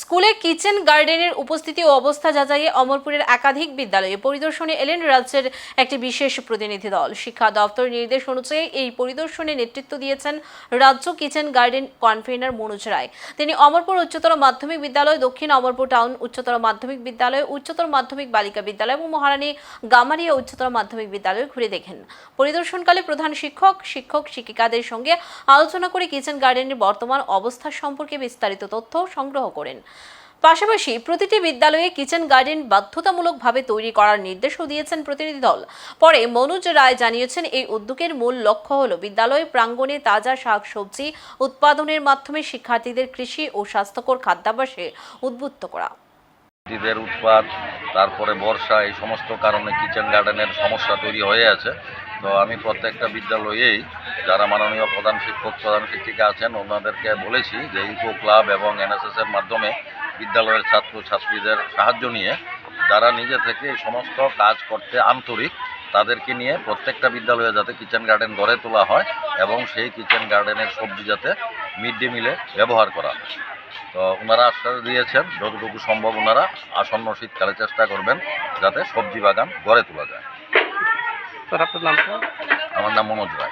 স্কুলে কিচেন গার্ডেনের উপস্থিতি ও অবস্থা যাচাইয়ে অমরপুরের একাধিক বিদ্যালয়ে পরিদর্শনে এলেন রাজ্যের একটি বিশেষ প্রতিনিধি দল। শিক্ষা দপ্তর নির্দেশ অনুযায়ী এই পরিদর্শনে নেতৃত্ব দিয়েছেন রাজ্য kitchen garden convener Manoj Roy. তিনি অমরপুর উচ্চতর মাধ্যমিক বিদ্যালয়, দক্ষিণ অমরপুর টাউন উচ্চতর মাধ্যমিক বিদ্যালয়, উচ্চতর মাধ্যমিক বালিকা বিদ্যালয় এবং মহারানী গামারিয়া উচ্চতর মাধ্যমিক বিদ্যালয় ঘুরে দেখেন। পরিদর্শনকালে প্রধান শিক্ষক শিক্ষক, শিক্ষিকাদের সঙ্গে আলোচনা করে কিচেন গার্ডেনের বর্তমান অবস্থা সম্পর্কে বিস্তারিত তথ্য সংগ্রহ করেন। পাশাপাশি প্রতিটি বিদ্যালয়ে কিচেন গার্ডেন বাধ্যতামূলকভাবে তৈরি করার নির্দেশও দিয়েছেন প্রতিনিধি দল। পরে মনোজ রায় জানিয়েছেন, এই উদ্যোগের মূল লক্ষ্য হল বিদ্যালয় প্রাঙ্গণে তাজা শাকসবজি, উৎপাদনের মাধ্যমে শিক্ষার্থীদের কৃষি ও স্বাস্থ্যকর খাদ্যাভ্যাসে উদ্বুদ্ধ করা। উৎপাদ, তারপরে বর্ষা, এই সমস্ত কারণে কিচেন গার্ডেনের সমস্যা তৈরি হয়ে আছে। তো আমি প্রত্যেকটা বিদ্যালয়েই যারা মাননীয় প্রধান শিক্ষক প্রধান শিক্ষিকা আছেন, ওনাদেরকে বলেছি যে ইকো ক্লাব এবং এনএসএস এর মাধ্যমে বিদ্যালয়ের ছাত্র ছাত্রীদের সাহায্য নিয়ে যারা নিজে থেকে এই সমস্ত কাজ করতে আন্তরিক, তাদেরকে নিয়ে প্রত্যেকটা বিদ্যালয়ে যাতে কিচেন গার্ডেন গড়ে তোলা হয় এবং সেই কিচেন গার্ডেনের সবজি যাতে মিড ডে মিলে ব্যবহার করা হয়। তো ওনারা আশ্বাস দিয়েছেন, যতটুকু সম্ভব ওনারা আসন্ন শীতকালে চেষ্টা করবেন যাতে সবজি বাগান গড়ে তোলা যায়। আপনার আমার নাম মনোজ রায়।